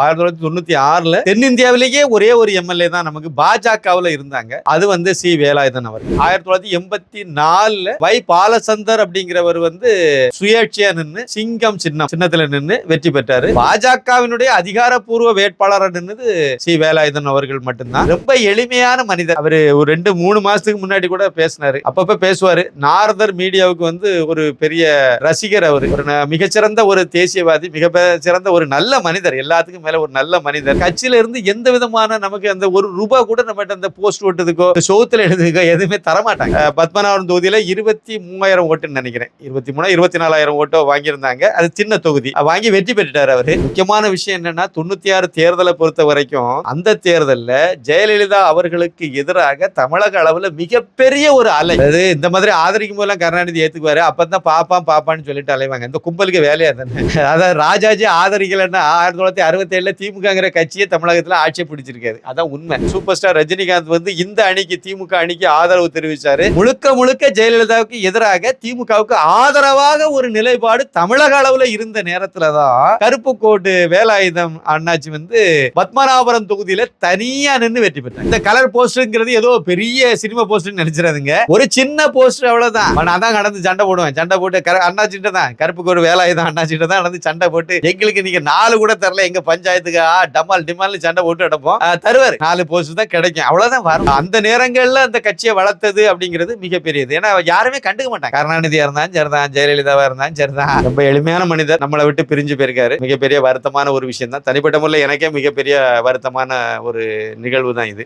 ஆயிரத்தி தொள்ளாயிரத்தி தொண்ணூத்தி ஆறுல தென்னிந்தியாவிலேயே ஒரே ஒரு எம்எல்ஏ தான் நமக்கு பாஜகவுல இருந்தாங்க. அது வந்து சி வேலாயுதன் அவர் ஆயிரத்தி தொள்ளாயிரத்தி எண்பத்தி நாலுல வை பாலசந்தர் அப்படிங்கிறவர் வந்து சுயேட்சையா நின்று சிங்கம் சின்னம் சின்னத்துல நின்று வெற்றி பெற்றாரு. பாஜகவினுடைய அதிகாரப்பூர்வ வேட்பாளராக நின்னது சி வேலாயுதன் அவர்கள் மட்டும்தான். ரொம்ப எளிமையான மனிதர். அவரு ஒரு ரெண்டு மூணு மாசத்துக்கு முன்னாடி கூட பேசினாரு. அப்பப்ப பேசுவாரு. நாரதர் மீடியாவுக்கு வந்து ஒரு பெரிய ரசிகர் அவர். ஒரு மிகச்சிறந்த ஒரு தேசியவாதி மிக சிறந்த ஒரு நல்ல மனிதர். எல்லாத்துக்கும் மேல ஒரு நல்ல மனிதர். கட்சியில இருந்து எந்த விதமான நமக்கு அந்த ஒரு ரூபா கூட நம்மகிட்ட அந்த போஸ்ட் ஓட்டுறதுக்கோ சோத்துல எழுதுக்கோ எதுவுமே தரமாட்டாங்க. பத்மநாபன் தொகுதியில இருபத்தி மூவாயிரம் ஓட்டுன்னு நினைக்கிறேன். இருபத்தி மூணா இருபத்தி நாலாயிரம் ஓட்டோ வாங்கியிருந்தாங்க. அது சின்ன தொகுதி. வாங்கி வெற்றி பெற்றுட்டார் அவரு. முக்கியமான விஷயம் என்னன்னா தொண்ணூத்தி ஆறு தேர்தலை பொறுத்த வரைக்கும் அந்த தேர்தலில் ஜெயலலிதா அவர்களுக்கு எதிராக தமிழக அளவில் மிகப்பெரிய ஒரு அலை. அது இந்த மாதிரி ஆதரிக்கும் போதெல்லாம் கருணாநிதி ஏத்துக்குவாரு. அப்பதான் பாப்பான் பாப்பான்னு சொல்லிட்டு அலைவாங்க. இந்த கும்பலுக்கு வேலையா தானே? அதாவது ராஜாஜி ஆதரிக்கலைன்னா ஆயிரத்தி தொள்ளாயிரத்தி அறுபத்தி ஏழுல திமுகங்கிற கட்சியே தமிழகத்துல ஆட்சியை பிடிச்சிருக்காரு. அதான் உண்மை. சூப்பர் ஸ்டார் ரஜினிகாந்த் வந்து இந்த அணிக்கு திமுக அணிக்கு ஆதரவு தெரிவிச்சாரு. முழுக்க முழுக்க ஜெயலலிதாவுக்கு எதிராக திமுகவுக்கு ஆதரவாக ஒரு நிலைப்பாடு தமிழக அளவுல இருந்த நேரத்துலதான் கருப்பு கோட்டு வேலாயுதம் அண்ணாச்சி வந்து பத்மநாபுரம் தொகுதியில தனியா நின்னு வெற்றி பெற்றார் இந்த கலர் போஸ்டர்ங்கிறது ஏதோ பெரிய சினிமா போஸ்டர் நினைச்சிடாதுங்க. ஒரு சின்ன போஸ்டர் அவ்வளோதான் நான் தான் கடந்து சண்டை போடுவேன். சண்டை போட்டு கர அண்ணாச்சிட்ட தான் கருப்புக்கு ஒரு வேலாயுதம் அண்ணாச்சிட்ட தான் நடந்து சண்டை போட்டு எங்களுக்கு நீங்க நாலு கூட தரல எங்க பஞ்சாயத்துக்கு ஆ, டமால் டிமால்னு சண்டை போட்டு அடப்போம் தருவார் தருவாரு. நாலு போஸ்ட் தான் கிடைக்கும். அவ்வளவுதான் வரும். அந்த நேரங்கள்ல அந்த கட்சியை வளர்த்தது அப்படிங்கிறது மிகப்பெரியது. ஏன்னா யாருமே கண்டுக்க மாட்டாங்க. கருணாநிதியா இருந்தாலும் சரிதான் ஜெயலலிதாவா இருந்தாலும் சரிதான். ரொம்ப எளிமையான மனிதர். நம்மளை விட்டு பிரிஞ்சு போயிருக்காரு. மிகப்பெரிய வருத்தமான ஒரு விஷயம் தான். தனிப்பட்ட முறையில் எனக்கே மிகப்பெரிய வருத்தமான ஒரு நிகழ்வு தான் இது.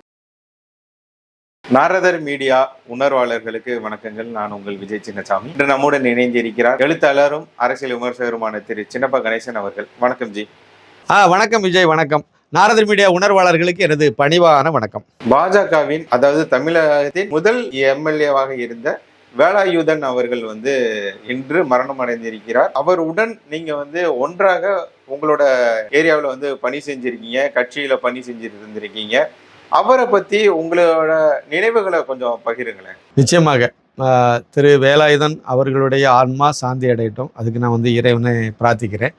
நாரதர் மீடியா உணர்வாளர்களுக்கு வணக்கங்கள். நான் உங்கள் விஜய் சின்னசாமி. இன்று நம்முடன் இணைந்திருக்கிறார் எழுத்தாளரும் அரசியல் விமர்சகருமான திரு சின்னப்ப கணேசன் அவர்கள். வணக்கம் ஜி. ஆ வணக்கம் விஜய் வணக்கம். நாரதர் மீடியா உணர்வாளர்களுக்கு எனது பணிவான வணக்கம். பாஜகவின் அதாவது தமிழகத்தின் முதல் எம்எல்ஏவாக இருந்த வேலாயுதன் அவர்கள் வந்து இன்று மரணம் அடைந்திருக்கிறார் அவருடன் நீங்க வந்து ஒன்றாக உங்களோட ஏரியாவில் வந்து பணி செஞ்சிருக்கீங்க கட்சியில பணி செஞ்சுட்டு இருந்திருக்கீங்க அவரை பத்தி உங்களோட நினைவுகளை கொஞ்சம் பகிருங்களேன். நிச்சயமாக. திரு வேலாயுதன் அவர்களுடைய ஆன்மா சாந்தி அடையட்டும். அதுக்கு நான் வந்து இறைவனை பிரார்த்திக்கிறேன்.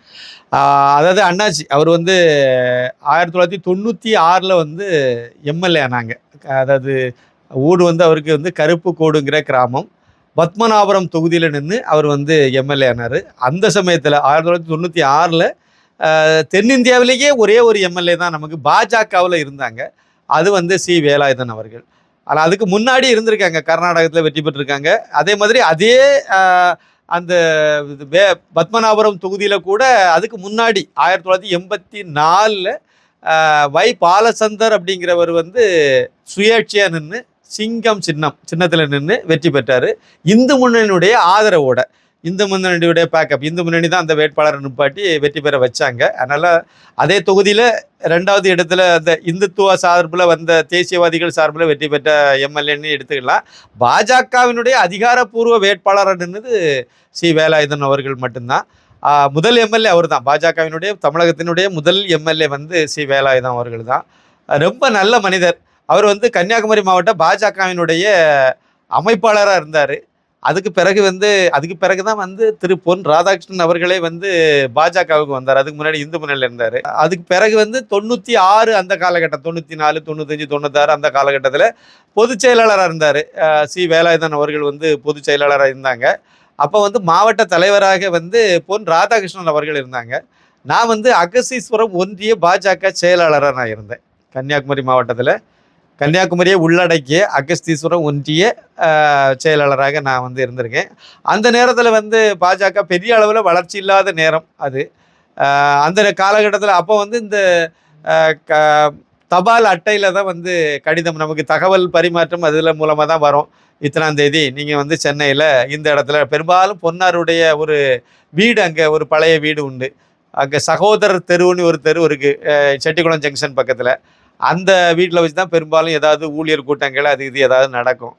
அதாவது அண்ணாச்சி அவர் வந்து ஆயிரத்தி தொள்ளாயிரத்தி தொண்ணூற்றி ஆறில் வந்து எம்எல்ஏ ஆனாங்க. அதாவது ஊடு வந்து அவருக்கு வந்து கருப்பு கோடுங்கிற கிராமம். பத்மநாபுரம் தொகுதியில் நின்று அவர் வந்து எம்எல்ஏ ஆனார். அந்த சமயத்தில் ஆயிரத்தி தொள்ளாயிரத்தி தொண்ணூற்றி ஆறில் தென்னிந்தியாவிலேயே ஒரே ஒரு எம்எல்ஏ தான் நமக்கு பாஜகவில் இருந்தாங்க. அது வந்து சி. வேலாயுதன் அவர்கள். ஆனால் அதுக்கு முன்னாடி இருந்திருக்காங்க. கர்நாடகத்தில் வெற்றி பெற்றிருக்காங்க. அதே மாதிரி அதே அந்த இது பத்மநாபுரம் தொகுதியில் கூட அதுக்கு முன்னாடி ஆயிரத்தி தொள்ளாயிரத்தி எண்பத்தி நாலில் வை பாலச்சந்தர் அப்படிங்கிறவர் வந்து சுயேட்சையாக நின்று சிங்கம் சின்னம் சின்னத்தில் நின்று வெற்றி பெற்றார். இந்து முன்னணியினுடைய ஆதரவோட. இந்து முன்னணியுடைய பேக்கப் இந்து முன்னணி தான் அந்த வேட்பாளரை நிப்பாட்டி வெற்றி பெற வச்சாங்க. அதனால் அதே தொகுதியில் ரெண்டாவது இடத்துல அந்த இந்துத்துவ சார்பில் வந்த தேசியவாதிகள் சார்பில் வெற்றி பெற்ற எம்எல்ஏன்னு எடுத்துக்கலாம். பாஜகவினுடைய அதிகாரப்பூர்வ வேட்பாளராக நின்னது சி வேலாயுதன் அவர்கள் மட்டும்தான். முதல் எம்எல்ஏ அவர் தான் பாஜகவினுடைய தமிழகத்தினுடைய முதல் எம்எல்ஏ வந்து சி வேலாயுதன் அவர்கள் தான் ரொம்ப நல்ல மனிதர். அவர் வந்து கன்னியாகுமரி மாவட்ட பாஜகவினுடைய அமைப்பாளராக இருந்தார். அதுக்கு பிறகு வந்து அதுக்கு பிறகு தான் வந்து திரு பொன் ராதாகிருஷ்ணன் அவர்களே வந்து பாஜகவுக்கு வந்தார். அதுக்கு முன்னாடி இந்து முன்னணியில் இருந்தார். அதுக்கு பிறகு வந்து தொண்ணூற்றி ஆறு அந்த காலகட்டம் தொண்ணூற்றி நாலு தொண்ணூத்தஞ்சு தொண்ணூத்தாறு அந்த காலகட்டத்தில் பொதுச் செயலாளராக இருந்தார். சி. வேலாயுதன் அவர்கள் வந்து பொதுச் செயலாளராக இருந்தாங்க. அப்போ வந்து மாவட்ட தலைவராக வந்து பொன் ராதாகிருஷ்ணன் அவர்கள் இருந்தாங்க. நான் வந்து அகசீஸ்வரம் ஒன்றிய பாஜக செயலாளராக நான் இருந்தேன். கன்னியாகுமரி மாவட்டத்தில். கன்னியாகுமரியை உள்ளடக்கிய அகஸ்தீஸ்வரம் ஒன்றிய செயலாளராக நான் வந்து இருந்திருக்கேன். அந்த நேரத்தில் வந்து பாஜக பெரிய அளவில் வளர்ச்சி இல்லாத நேரம் அது. அந்த காலகட்டத்தில் அப்போ வந்து இந்த க- தபால் அட்டையில் தான் வந்து கடிதம் நமக்கு தகவல் பரிமாற்றம் அதில் மூலமாக தான் வரும். இத்தனாம் தேதி நீங்கள் வந்து சென்னையில் இந்த இடத்துல பெரும்பாலும் பொன்னாருடைய ஒரு வீடு அங்கே ஒரு பழைய வீடு உண்டு. அங்கே சகோதரர் தெருவுன்னு ஒரு தெரு இருக்குது செட்டிக்குளம் ஜங்ஷன் பக்கத்தில். அந்த வீட்டில் வச்சு தான் பெரும்பாலும் ஏதாவது ஊழியர் கூட்டங்கள் அது இது ஏதாவது நடக்கும்.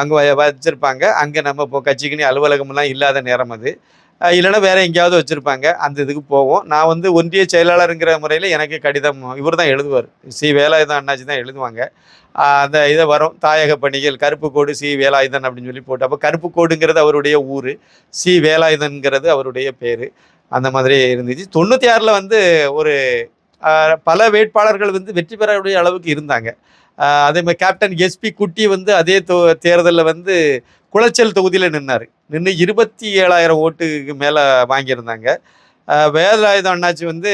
அங்கே வச்சுருப்பாங்க. அங்கே நம்ம இப்போ கட்சிக்குன்னு அலுவலகம்லாம் இல்லாத நேரம் அது. இல்லைன்னா வேறு எங்கேயாவது வச்சுருப்பாங்க. அந்த இதுக்கு போவோம். நான் வந்து ஒன்றிய செயலாளருங்கிற முறையில் எனக்கு கடிதம் இவர் தான் எழுதுவார். சி வேலாயுதன் அண்ணாச்சி தான் எழுதுவாங்க. அந்த இதை வரும். தாயக பணிகள் கருப்பு கோடு சி வேலாயுதன் அப்படின்னு சொல்லி போட்டு அப்போ கருப்பு கோடுங்கிறது அவருடைய ஊர். சி வேலாயுதன்கிறது அவருடைய பேர். அந்த மாதிரி இருந்துச்சு. தொண்ணூற்றி ஆறில் வந்து ஒரு பல வேட்பாளர்கள் வந்து வெற்றி பெறக்கூடிய அளவுக்கு இருந்தாங்க. அதே மாதிரி கேப்டன் எஸ்பி குட்டி வந்து அதே தேர்தலில் வந்து குளச்சல் தொகுதியில் நின்னார். நின்று இருபத்தி ஏழாயிரம் ஓட்டுக்கு மேலே வாங்கியிருந்தாங்க. ஆஹ் அண்ணாச்சி வந்து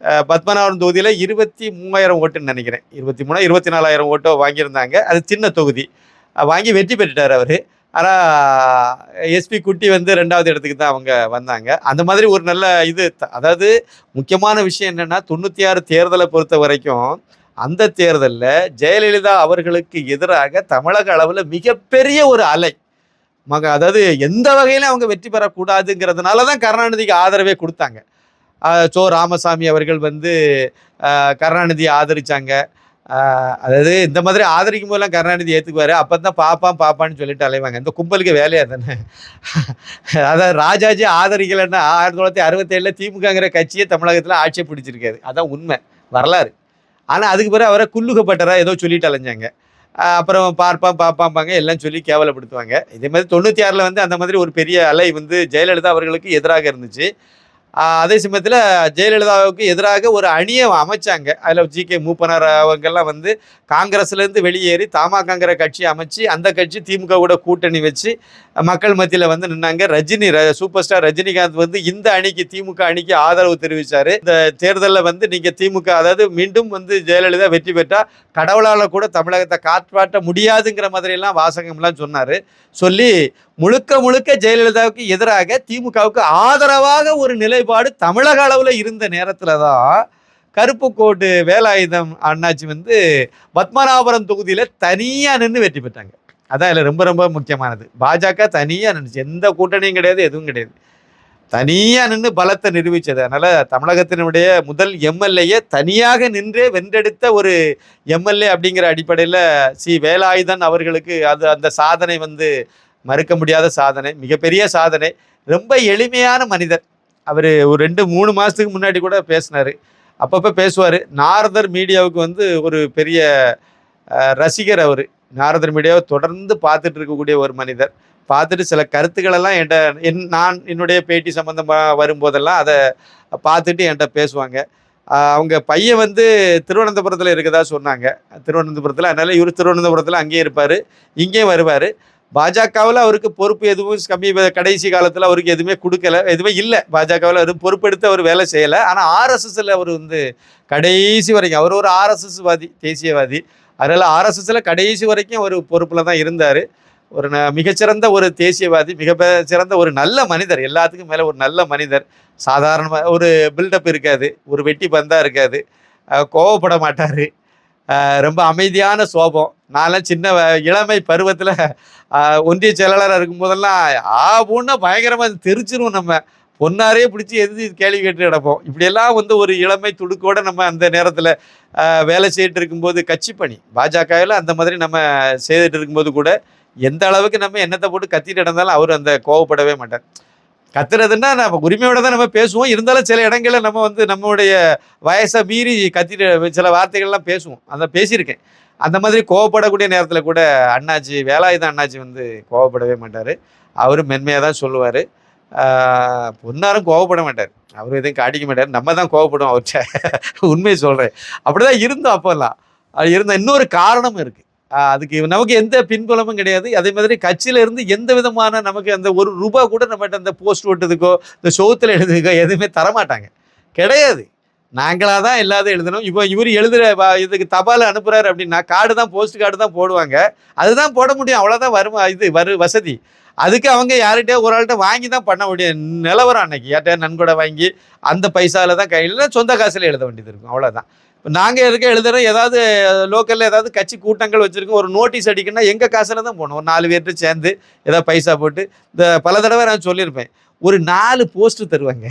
பத்மநாபன் தொகுதியில் இருபத்தி மூவாயிரம் ஓட்டுன்னு நினைக்கிறேன். இருபத்தி மூணா இருபத்தி நாலாயிரம் ஓட்டோ வாங்கியிருந்தாங்க. அது சின்ன தொகுதி. வாங்கி வெற்றி பெற்றுட்டார் அவர். ஆனால் எஸ்பி குட்டி வந்து ரெண்டாவது இடத்துக்கு தான் அவங்க வந்தாங்க. அந்த மாதிரி ஒரு நல்ல இது த- அதாவது முக்கியமான விஷயம் என்னென்னா தொண்ணூற்றி ஆறு தேர்தலை பொறுத்த வரைக்கும் அந்த தேர்தலில் ஜெயலலிதா அவர்களுக்கு எதிராக தமிழக அளவில் மிகப்பெரிய ஒரு அலை. மக அதாவது எந்த வகையிலும் அவங்க வெற்றி பெறக்கூடாதுங்கிறதுனால தான் கருணாநிதிக்கு ஆதரவே கொடுத்தாங்க. சோ ராமசாமி அவர்கள் வந்து கருணாநிதியை ஆதரித்தாங்க அதாவது இந்த மாதிரி ஆதரிக்கும் போதெல்லாம் கருணாநிதி ஏற்றுக்குவார் அப்போ தான் பாப்பான் பாப்பான்னு சொல்லிட்டு அலைவாங்க. இந்த கும்பலுக்கு வேலையாக தானே? அதாவது ராஜாஜி ஆதரிக்கலைன்னா ஆயிரத்தி தொள்ளாயிரத்தி அறுபத்தேழில் திமுகங்கிற கட்சியை தமிழகத்தில் ஆட்சியை பிடிச்சிருக்காது. அதான் உண்மை. வரலாறு. ஆனால் அதுக்கு பிறகு அவரை குல்லுகப்பட்டரா ஏதோ சொல்லிட்டு அலைஞ்சாங்க. அப்புறம் பார்ப்பான் பார்ப்பாம்பாங்க எல்லாம் சொல்லி கேவலப்படுத்துவாங்க. இதே மாதிரி தொண்ணூற்றி ஆறில் வந்து அந்த மாதிரி ஒரு பெரிய அலை வந்து ஜெயலலிதா அவர்களுக்கு எதிராக இருந்துச்சு. அதே சமயத்தில் ஜெயலலிதாவுக்கு எதிராக ஒரு அணியை அமைச்சாங்க. அதில் ஜி. கே. மூப்பனர் அவங்கெல்லாம் வந்து காங்கிரஸ்லேருந்து வெளியேறி தமாகாங்கிற கட்சி அமைச்சு அந்த கட்சி திமுக கூட கூட்டணி வச்சு மக்கள் மத்தியில் வந்து நின்னாங்க. ரஜினி ர சூப்பர் ஸ்டார் ரஜினிகாந்த் வந்து இந்த அணிக்கு திமுக அணிக்கு ஆதரவு தெரிவித்தார் இந்த தேர்தலில் வந்து நீங்கள் திமுக அதாவது மீண்டும் வந்து ஜெயலலிதா வெற்றி பெற்றால் கடவுளால் கூட தமிழகத்தை காற்றாட்ட முடியாதுங்கிற மாதிரியெல்லாம் வாசகம்லாம் சொன்னார். சொல்லி முழுக்க முழுக்க ஜெயலலிதாவுக்கு எதிராக திமுகவுக்கு ஆதரவாக ஒரு நிலை நிலைப்பாடு தமிழக அளவில் இருந்த நேரத்தில் தான் கருப்பு கோட்டு வேலாயுதம் அண்ணாச்சி வந்து பத்மநாபுரம் தொகுதியில் தனியாக நின்று வெற்றி பெற்றாங்க. அதான் இதில் ரொம்ப ரொம்ப முக்கியமானது. பாஜக தனியாக நின்றுச்சு எந்த கூட்டணியும் கிடையாது எதுவும் கிடையாது. தனியாக நின்று பலத்தை நிரூபித்தது அதனால் தமிழகத்தினுடைய முதல் எம்எல்ஏயை தனியாக நின்றே வென்றெடுத்த ஒரு எம்எல்ஏ அப்படிங்கிற அடிப்படையில் சி. வேலாயுதன் அவர்களுக்கு அது அந்த சாதனை வந்து மறுக்க முடியாத சாதனை மிகப்பெரிய சாதனை. ரொம்ப எளிமையான மனிதர். அவர் ஒரு ரெண்டு மூணு மாதத்துக்கு முன்னாடி கூட பேசினார். அப்பப்போ பேசுவார். நாரதர் மீடியாவுக்கு வந்து ஒரு பெரிய ரசிகர் அவர். நாரதர் மீடியாவை தொடர்ந்து பார்த்துட்டு இருக்கக்கூடிய ஒரு மனிதர். பார்த்துட்டு சில கருத்துக்களெல்லாம் என்கிட்ட என் நான் என்னுடைய பேட்டி சம்மந்தமாக வரும்போதெல்லாம் அதை பார்த்துட்டு என்கிட்ட பேசுவாங்க. அவங்க பையன் வந்து திருவனந்தபுரத்தில் இருக்கதா சொன்னாங்க. திருவனந்தபுரத்தில் அதனால் இவர் திருவனந்தபுரத்தில் அங்கேயே இருப்பார். இங்கேயும் வருவார். பாஜகவில் அவருக்கு பொறுப்பு எதுவும் கம்மி கடைசி காலத்தில் அவருக்கு எதுவுமே கொடுக்கல. எதுவுமே இல்லை. பாஜகவில் அவர் பொறுப்பெடுத்து அவர் வேலை செய்யலை. ஆனால் ஆர்எஸ்எஸில் அவர் வந்து கடைசி வரைக்கும் அவர் ஒரு ஆர்எஸ்எஸ்வாதி தேசியவாதி. அதனால் ஆர்எஸ்எஸில் கடைசி வரைக்கும் ஒரு பொறுப்பில் தான் இருந்தார். ஒரு ந- மிகச்சிறந்த ஒரு தேசியவாதி மிக சிறந்த ஒரு நல்ல மனிதர். எல்லாத்துக்கும் மேலே ஒரு நல்ல மனிதர். சாதாரணமாக ஒரு பில்டப் இருக்காது. ஒரு வெட்டி பந்தாக இருக்காது. கோவப்பட மாட்டார். ரொம்ப அமைதியான சோபம். நான்லாம் சின்ன வ- இளமை பருவத்தில் ஒன்றிய செயலாளராக இருக்கும் போதெல்லாம் ஆபுன்னா பயங்கரமாக தெரிச்சிருவோம் நம்ம. பொன்னாரே பிடிச்சி எது கேள்வி கேட்டு கிடப்போம். இப்படியெல்லாம் வந்து ஒரு இளமை துடுக்கோடு நம்ம அந்த நேரத்தில் வேலை செய்துட்டு இருக்கும்போது கட்சி பணி. பாஜகவில் அந்த மாதிரி நம்ம செய்துட்டு இருக்கும்போது கூட எந்த அளவுக்கு நம்ம எண்ணத்தை போட்டு கத்திட்டு இருந்தாலும் அவர் அந்த கோவப்படவே மாட்டார். கத்துறதுன்னா நம்ம உரிமையோட தான் நம்ம பேசுவோம். இருந்தாலும் சில இடங்களில் நம்ம வந்து நம்மளுடைய வயசை மீறி கத்திட்டு சில வார்த்தைகள்லாம் பேசுவோம். அதை பேசியிருக்கேன். அந்த மாதிரி கோவப்படக்கூடிய நேரத்தில் கூட அண்ணாச்சி வேலாயுதம் அண்ணாச்சி வந்து கோவப்படவே மாட்டார். அவர் மென்மையாக தான் சொல்லுவார். பொன்னாரும் கோவப்பட மாட்டார். அவர் எதுவும் காட்டிக்க மாட்டார். நம்ம தான் கோவப்படுவோம் அவர்கிட்ட. உண்மையை சொல்கிறேன் அப்படி தான் இருந்தோம் அப்போல்லாம். அது இருந்த இன்னொரு காரணமும் இருக்குது அதுக்கு நமக்கு எந்த பின்புலமும் கிடையாது. அதே மாதிரி கட்சியில இருந்து எந்த விதமான நமக்கு அந்த ஒரு ரூபா கூட நம்மகிட்ட அந்த போஸ்ட் ஓட்டுறதுக்கோ இந்த சோத்துல எழுதுக்கோ எதுவுமே தரமாட்டாங்க. கிடையாது. நாங்களாக தான் எல்லாத்தையும் எழுதணும். இப்போ இவர் எழுதுகிற வ- இதுக்கு தபால் அனுப்புகிறாரு அப்படின்னா கார்டு தான் போஸ்ட் கார்டு தான் போடுவாங்க. அதுதான் போட முடியும். அவ்வளோதான் வரும் இது வரு வசதி. அதுக்கு அவங்க யார்கிட்டயோ ஒரு ஆள்கிட்ட வாங்கி தான் பண்ண முடியும். நிலவரம் அன்னைக்கு. யார்கிட்டயா நன்கொடை வாங்கி அந்த பைசாவில் தான் கையில் சொந்த காசில் எழுத வேண்டியது இருக்கும். அவ்வளோதான் நாங்கள் இருக்க எழுதுகிறோம் ஏதாவது லோக்கலில் ஏதாவது கட்சி கூட்டங்கள் வச்சுருக்கோம். ஒரு நோட்டீஸ் அடிக்கணும்னா எங்கள் காசில் தான் போகணும் ஒரு நாலு பேர்கிட்ட சேர்ந்து ஏதாவது பைசா போட்டு இந்த பல தடவை நான் சொல்லியிருப்பேன். ஒரு நாலு போஸ்ட்டு தருவாங்க.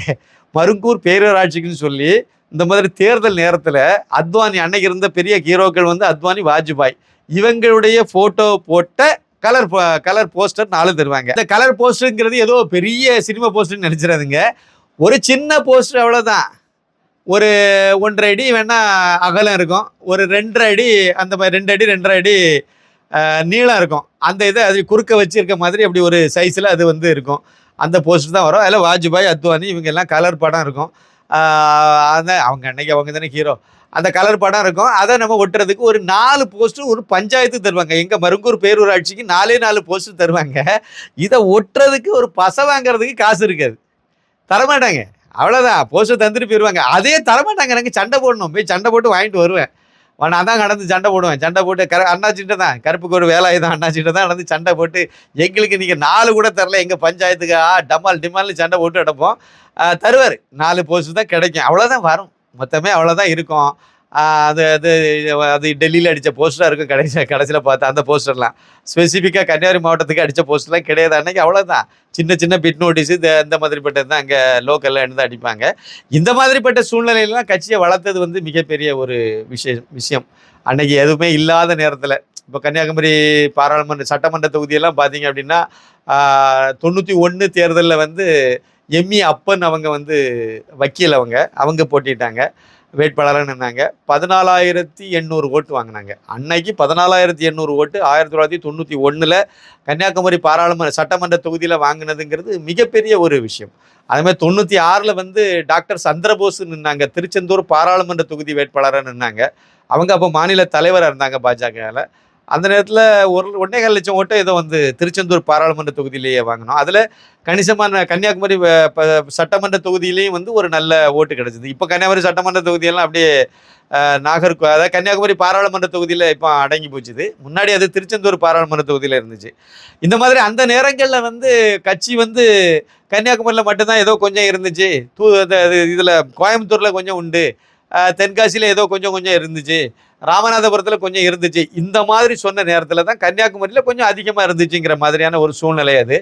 மருங்கூர் பேரூராட்சிக்குன்னு சொல்லி இந்த மாதிரி தேர்தல் நேரத்தில் அத்வானி அன்னைக்கு இருந்த பெரிய ஹீரோக்கள் வந்து அத்வானி வாஜ்பாய். இவங்களுடைய ஃபோட்டோ போட்ட கலர் கலர் போஸ்டர் நாலு தருவாங்க. இந்த கலர் போஸ்டருங்கிறது ஏதோ பெரிய சினிமா போஸ்டர்னு நினச்சிடாதுங்க. ஒரு சின்ன போஸ்டர் அவ்வளோதான் ஒரு ஒன்றரை அடி வேணால் அகலம் இருக்கும். ஒரு ரெண்டரை அடி அந்த மாதிரி ரெண்டு அடி ரெண்டரை அடி நீளம் இருக்கும். அந்த இதை அது குறுக்க வச்சுருக்க மாதிரி அப்படி ஒரு சைஸில் அது வந்து இருக்கும். அந்த போஸ்டர் தான் வரும். அதில் வாஜ்பாய் அத்வானி இவங்க எல்லாம் கலர் படம் இருக்கும். அதான் அவங்க அன்னைக்கு அவங்க தானே ஹீரோ அந்த கலர் படம் இருக்கும். அதை நம்ம ஒட்டுறதுக்கு ஒரு நாலு போஸ்ட்டும் ஒரு பஞ்சாயத்து தருவாங்க. எங்கள் மருங்கூர் பேரூராட்சிக்கு நாலே நாலு போஸ்டர் தருவாங்க. இதை ஒட்டுறதுக்கு ஒரு பசை வாங்குறதுக்கு காசு இருக்காது. தரமாட்டாங்க. அவ்வளோதான் போஸ்டர் தந்துட்டு போயிடுவாங்க அதே தரமாட்டாங்க. எனக்கு சண்டை போடணும். போய் சண்டை போட்டு வாங்கிட்டு வருவேன். நான் தான் கடந்து சண்டை போடுவேன். சண்டை போட்டு கரு அண்ணாச்சிட்ட தான். கருப்புக்கு ஒரு வேலாய் தான் அண்ணாச்சிட்ட தான். நடந்து சண்டை போட்டு எங்களுக்கு நீங்கள் நாலு கூட தரல. எங்கள் பஞ்சாயத்துக்கு ஆ டமால் டிமால்னு சண்டை போட்டு எடுப்போம். தருவார். நாலு போஸ்ட் தான் கிடைக்கும். அவ்வளோதான் வரும். மொத்தமே அவ்வளோதான் இருக்கும். அது அது அது டெல்லியில் அடித்த போஸ்டராக இருக்கும். கடைசி கடைசியில் பார்த்தா அந்த போஸ்டர்லாம் ஸ்பெசிஃபிக்காக கன்னியாகுமரி மாவட்டத்துக்கு அடித்த போஸ்டர்லாம் கிடையாது. அன்றைக்கி அவ்வளோதான் சின்ன சின்ன பிட் நோட்டீஸு இந்த இந்த மாதிரிப்பட்டது தான் அங்கே லோக்கலில் இருந்து அடிப்பாங்க. இந்த மாதிரிப்பட்ட சூழ்நிலையிலாம் கட்சியை வளர்த்தது வந்து மிகப்பெரிய ஒரு விஷயம் விஷயம். அன்னைக்கு எதுவுமே இல்லாத நேரத்தில். இப்போ கன்னியாகுமரி பாராளுமன்ற சட்டமன்ற தொகுதியெல்லாம் பார்த்தீங்க அப்படின்னா தொண்ணூற்றி ஒன்று தேர்தலில் வந்து எம்மி அப்பன் அவங்க வந்து வக்கீல் அவங்க. அவங்க போட்டிட்டாங்க. வேட்பாளராக நின்னாங்க. பதினாலாயிரத்தி எண்ணூறு ஓட்டு வாங்கினாங்க. அன்னைக்கு பதினாலாயிரத்தி எண்ணூறு ஓட்டு ஆயிரத்தி தொள்ளாயிரத்தி தொண்ணூற்றி ஒன்றில் கன்னியாகுமரி பாராளுமன்ற சட்டமன்ற தொகுதியில் வாங்கினதுங்கிறது மிகப்பெரிய ஒரு விஷயம். அதுமாதிரி தொண்ணூற்றி ஆறில் வந்து டாக்டர் சந்திரபோஸ் நின்னாங்க. திருச்செந்தூர் பாராளுமன்ற தொகுதி வேட்பாளராக நின்னாங்க. அவங்க அப்போ மாநில தலைவராக இருந்தாங்க பாஜகவில் அந்த நேரத்தில் ஒரு ஒன்றேகால் லட்சம் ஓட்டு ஏதோ வந்து திருச்செந்தூர் பாராளுமன்ற தொகுதியிலேயே வாங்கினோம். அதில் கணிசமான கன்னியாகுமரி வ- சட்டமன்ற தொகுதியிலையும் வந்து ஒரு நல்ல ஓட்டு கிடச்சிது. இப்போ கன்னியாகுமரி சட்டமன்ற தொகுதியெல்லாம் அப்படியே நாகர்கோ அதாவது கன்னியாகுமரி பாராளுமன்ற தொகுதியில் இப்போ அடங்கி போச்சுது. முன்னாடி அது திருச்செந்தூர் பாராளுமன்ற தொகுதியில் இருந்துச்சு. இந்த மாதிரி அந்த நேரங்களில் வந்து கட்சி வந்து கன்னியாகுமரியில் மட்டும்தான் ஏதோ கொஞ்சம் இருந்துச்சு. தூ இதில் கோயம்புத்தூரில் கொஞ்சம் உண்டு. தென்காசியில் ஏதோ கொஞ்சம் கொஞ்சம் இருந்துச்சு. ராமநாதபுரத்தில் கொஞ்சம் இருந்துச்சு. இந்த மாதிரி சொன்ன நேரத்தில் தான் கன்னியாகுமரியில் கொஞ்சம் அதிகமாக இருந்துச்சுங்கிற மாதிரியான ஒரு சூழ்நிலை அது.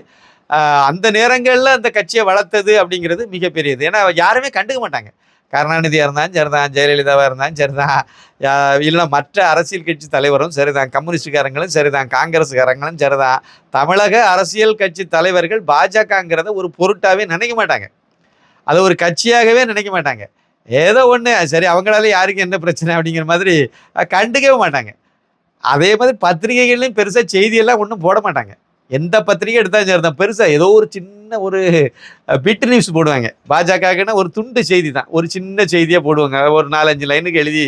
அந்த நேரங்களில் அந்த கட்சியை வளர்த்தது அப்படிங்கிறது மிகப்பெரியது. ஏன்னா யாருமே கண்டுக்க மாட்டாங்க. கருணாநிதியாக இருந்தாலும் சரிதான் ஜெயலலிதாவாக இருந்தாலும் சரிதான். இல்லை மற்ற அரசியல் கட்சி தலைவரும் சரிதான். கம்யூனிஸ்டுக்காரங்களும் சரிதான். காங்கிரஸுக்காரங்களும் சரிதான். தமிழக அரசியல் கட்சி தலைவர்கள் பாஜகங்கிறத ஒரு பொருட்டாகவே நினைக்க மாட்டாங்க. அதை ஒரு கட்சியாகவே நினைக்க மாட்டாங்க. ஏதோ ஒன்று சரி அவங்களால யாருக்கு என்ன பிரச்சனை அப்படிங்கிற மாதிரி கண்டுக்கவே மாட்டாங்க. அதே மாதிரி பத்திரிகைகள்லையும் பெருசாக செய்தியெல்லாம் ஒன்றும் போட மாட்டாங்க. எந்த பத்திரிகை எடுத்தாலும் சரி தான். பெருசாக ஏதோ ஒரு சின்ன ஒரு பிட் நியூஸ் போடுவாங்க. பாஜகன்னா ஒரு துண்டு செய்தி தான். ஒரு சின்ன செய்தியாக போடுவாங்க. ஒரு நாலஞ்சு லைனுக்கு எழுதி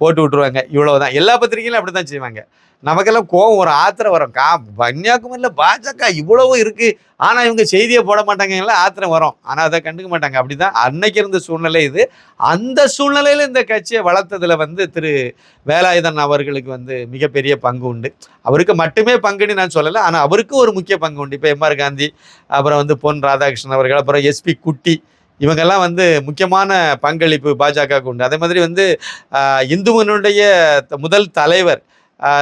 போட்டு விட்ருவாங்க இவ்வளவுதான். எல்லா பத்திரிகையிலும் அப்படி தான் செய்வாங்க. நமக்கெல்லாம் கோவம் ஒரு ஆத்திரம் வரும். கா கன்னியாகுமரியில் பாஜக இவ்வளவு இருக்குது ஆனால் இவங்க செய்தியை போட மாட்டாங்கங்களா ஆத்திரம் வரும். ஆனால் அதை கண்டுக்க மாட்டாங்க. அப்படி தான் அன்னைக்கு இருந்த சூழ்நிலை இது. அந்த சூழ்நிலையில் இந்த கட்சியை வளர்த்ததில் வந்து திரு வேலாயுதன் அவர்களுக்கு வந்து மிகப்பெரிய பங்கு உண்டு. அவருக்கு மட்டுமே பங்குன்னு நான் சொல்லலை. ஆனால் அவருக்கு ஒரு முக்கிய பங்கு உண்டு. இப்போ எம்ஆர் காந்தி அப்புறம் வந்து பொன் ராதாகிருஷ்ணன் அவர்கள் அப்புறம் எஸ்பி குட்டி இவங்கெல்லாம் வந்து முக்கியமான பங்களிப்பு பாஜகவுக்கு உண்டு. அதே மாதிரி வந்து இந்துமனுடைய த- முதல் தலைவர்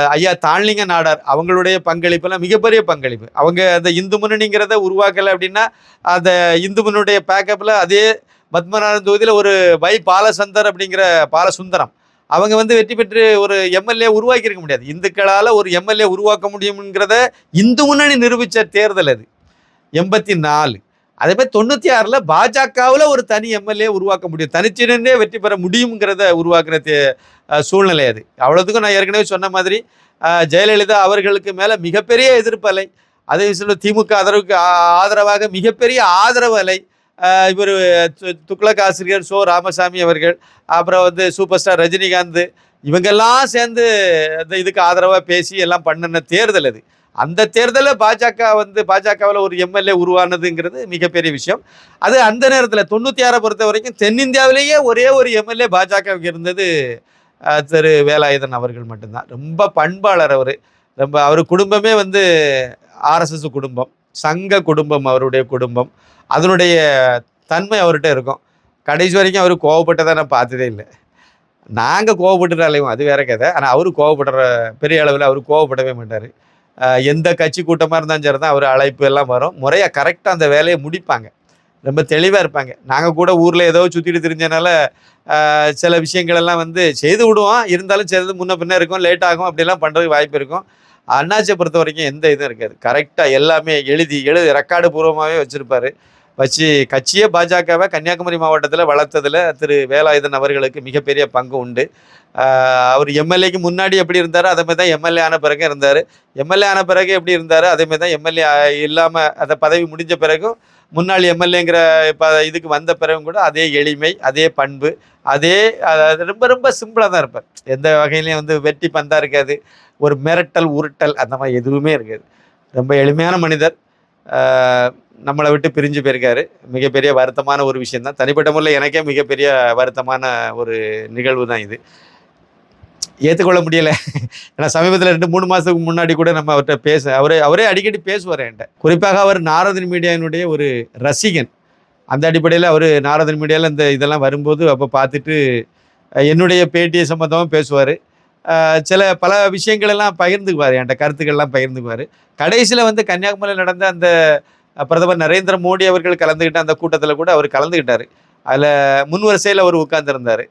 ஐயா தாழ்லிங்க நாடார் அவங்களுடைய பங்களிப்பெல்லாம் மிகப்பெரிய பங்களிப்பு. அவங்க அந்த இந்து முன்னணிங்கிறத உருவாக்கலை அப்படின்னா அந்த இந்து முன்னுடைய பேக்கப்பில் அதே பத்மநாதன் தொகுதியில் ஒரு வை பாலசந்தர் அப்படிங்கிற பாலசுந்தரம். அவங்க வந்து வெற்றி பெற்று ஒரு எம்எல்ஏ உருவாக்கியிருக்க முடியாது. இந்துக்களால் ஒரு எம்எல்ஏ உருவாக்க முடியுங்கிறத இந்து முன்னணி நிரூபித்த தேர்தல் அது. எண்பத்தி நாலு. அதே மாதிரி தொண்ணூற்றி ஆறில் பாஜகவில் ஒரு தனி எம்எல்ஏ உருவாக்க முடியும். தனிச்சினே வெற்றி பெற முடியுங்கிறத உருவாக்குற தே சூழ்நிலை அது. அவ்வளோத்துக்கும் நான் ஏற்கனவே சொன்ன மாதிரி ஜெயலலிதா அவர்களுக்கு மேலே மிகப்பெரிய எதிர்ப்பு அலை. அதே சொல்ல திமுக ஆதரவுக்கு ஆதரவாக மிகப்பெரிய ஆதரவு அலை. இவர் துக்ளக் ஆசிரியர் சோ ராமசாமி அவர்கள் அப்புறம் வந்து சூப்பர் ஸ்டார் ரஜினிகாந்த் இவங்கெல்லாம் சேர்ந்து அந்த இதுக்கு ஆதரவாக பேசி எல்லாம் பண்ணின தேர்தல் அது. அந்த தேர்தலில் பாஜக வந்து பாஜகவில் ஒரு எம்எல்ஏ உருவானதுங்கிறது மிகப்பெரிய விஷயம். அது அந்த நேரத்தில் தொண்ணூற்றி ஆறை பொறுத்த வரைக்கும் தென்னிந்தியாவிலேயே ஒரே ஒரு எம்எல்ஏ பாஜகவுக்கு இருந்தது திரு வேலாயுதன் அவர்கள் மட்டும்தான். ரொம்ப பண்பாளர் அவர். ரொம்ப அவர் குடும்பமே வந்து ஆர்எஸ்எஸ் குடும்பம் சங்க குடும்பம் அவருடைய குடும்பம். அதனுடைய தன்மை அவர்கிட்ட இருக்கும். கடைசி வரைக்கும் அவர் கோவப்பட்டதை நான் பார்த்ததே இல்லை. நாங்கள் கோவப்பட்டுட்டு அது வேற கதை. ஆனால் அவரு கோவப்படுற பெரிய அளவில் அவர் கோவப்படவே மாட்டார். எந்த கட்சி கூட்டமாக இருந்தாலும் சரி தான் அவர் அழைப்பு எல்லாம் வரும். முறையாக கரெக்டாக அந்த வேலையை முடிப்பாங்க. ரொம்ப தெளிவாக இருப்பாங்க. நாங்கள் கூட ஊரில் ஏதோ சுற்றிட்டு தெரிஞ்சனால சில விஷயங்கள் எல்லாம் வந்து செய்து விடுவோம். இருந்தாலும் செய்து முன்ன பின்ன இருக்கும் லேட் ஆகும். அப்படிலாம் பண்ணுறதுக்கு வாய்ப்பு இருக்கும். அண்ணாச்சியை பொறுத்த வரைக்கும் எந்த இதுவும் இருக்காது. கரெக்டாக எல்லாமே எழுதி எழுதி ரெக்கார்டு பூர்வமாகவே வச்சுருப்பாரு. வச்சு கட்சியே பாஜகவை கன்னியாகுமரி மாவட்டத்தில் வளர்த்ததில் திரு வேலாயுதன் அவர்களுக்கு மிகப்பெரிய பங்கு உண்டு. அவர் எம்எல்ஏக்கு முன்னாடி எப்படி இருந்தாரோ அதே மாதிரி தான் எம்எல்ஏ ஆன பிறகு இருந்தார். எம்எல்ஏ ஆன பிறகு எப்படி இருந்தாரோ அதே மாதிரி தான் எம்எல்ஏ இல்லாமல் அந்த பதவி முடிஞ்ச பிறகும் முன்னாள் எம்எல்ஏங்கிற இப்போ இதுக்கு வந்த பிறகும் கூட அதே எளிமை அதே பண்பு அதே அதாவது ரொம்ப ரொம்ப சிம்பிளாக தான் இருப்பார். எந்த வகையிலையும் வந்து வெட்டி பந்தா இருக்காது. ஒரு மிரட்டல் உருட்டல் அந்த மாதிரி எதுவுமே இருக்காது. ரொம்ப எளிமையான மனிதர். நம்மளை விட்டு பிரிஞ்சு போயிருக்காரு. மிகப்பெரிய வருத்தமான ஒரு விஷயம்தான். தனிப்பட்ட முறையில் எனக்கே மிகப்பெரிய வருத்தமான ஒரு நிகழ்வு தான் இது. ஏற்றுக்கொள்ள முடியலை. ஏன்னா சமீபத்தில் ரெண்டு மூணு மாதத்துக்கு முன்னாடி கூட நம்ம அவர்கிட்ட பேச அவரே அவரே அடிக்கடி பேசுவார் என்கிட்ட. குறிப்பாக அவர் நாரதன் மீடியாவினுடைய ஒரு ரசிகன். அந்த அடிப்படையில் அவர் நாரதன் மீடியாவில் இந்த இதெல்லாம் வரும்போது அப்போ பார்த்துட்டு என்னுடைய பேட்டியை சம்மந்தமாக பேசுவார். சில பல விஷயங்கள் எல்லாம் பகிர்ந்துக்குவார் என்கிட்ட கருத்துக்கள்லாம் பகிர்ந்துக்குவார். கடைசியில் வந்து கன்னியாகுமரியில் நடந்த அந்த பிரதமர் நரேந்திர மோடி அவர்கள் கலந்துக்கிட்ட அந்த கூட்டத்தில் கூட அவர் கலந்துக்கிட்டார் அதில் முன் வரிசையில் அவர் உட்கார்ந்துருந்தார்.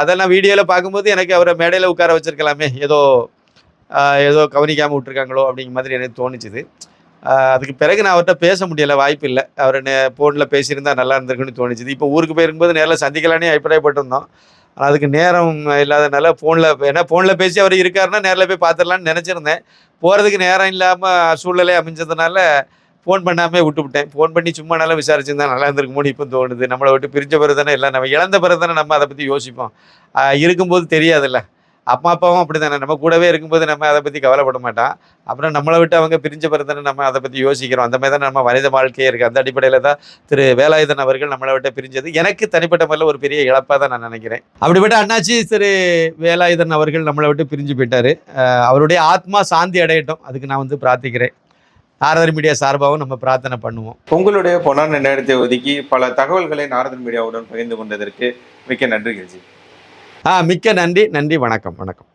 அதெல்லாம் வீடியோவில் பார்க்கும்போது எனக்கு அவரை மேடையில் உட்கார வச்சிருக்கலாமே ஏதோ ஏதோ கவனிக்காமல் விட்டுருக்காங்களோ அப்படிங்கிற மாதிரி எனக்கு தோணுச்சுது. அதுக்கு பிறகு நான் அவர்கிட்ட பேச முடியலை வாய்ப்பு இல்லை. அவர் நே ஃபோனில் பேசியிருந்தா நல்லா இருந்திருக்குன்னு தோணுச்சுது. இப்போ ஊருக்கு போயிருக்கும்போது நேரில் சந்திக்கலானே அபிப்பிராயப்பட்டிருந்தோம். அதுக்கு நேரம் இல்லாதனால ஃபோனில் ஏன்னா ஃபோனில் பேசி அவர் இருக்காருன்னா நேரில் போய் பார்த்துடலான்னு நினச்சிருந்தேன். போகிறதுக்கு நேரம் இல்லாமல் சூழ்நிலை அமைஞ்சதுனால ஃபோன் பண்ணாமே விட்டுவிட்டேன். ஃபோன் பண்ணி சும்மா நல்லா விசாரிச்சிருந்தா நல்லா இருந்திருக்குமோன்னு இப்போ தோணுது. நம்மளை விட்டு பிரிஞ்ச பிறகு தானே எல்லாம் நம்ம இழந்த பிறகு தானே நம்ம அதை பற்றி யோசிப்போம். இருக்கும்போது தெரியாதுல்ல. அம்மா அப்பாவும் அப்படி தானே நம்ம கூடவே இருக்கும்போது நம்ம அதை பற்றி கவலைப்பட மாட்டோம். அப்புறம் நம்மளை விட்டு அவங்க பிரிஞ்ச பிறந்தானே நம்ம அதை பற்றி யோசிக்கிறோம். அந்த மாதிரி தான் நம்ம மனித வாழ்க்கையே இருக்குது அந்த அடிப்படையில் தான் திரு வேலாயுதன் அவர்கள் நம்மளை விட்டு பிரிஞ்சது. எனக்கு தனிப்பட்ட முறையில் ஒரு பெரிய இழப்பாக தான் நான் நினைக்கிறேன். அப்படிப்பட்ட அண்ணாச்சி திரு வேலாயுதன் அவர்கள் நம்மளை விட்டு பிரிஞ்சு போயிட்டாரு. அவருடைய ஆத்மா சாந்தி அடையட்டும். அதுக்கு நான் வந்து பிரார்த்திக்கிறேன். நாரதர் மீடியா சார்பாகவும் நம்ம பிரார்த்தனை பண்ணுவோம். உங்களுடைய பொன்னான நேரத்தை ஒதுக்கி பல தகவல்களை நாரதன் மீடியாவுடன் பகிர்ந்து கொண்டதற்கு மிக்க நன்றி கிரிஜி மிக்க நன்றி. நன்றி. வணக்கம். வணக்கம்.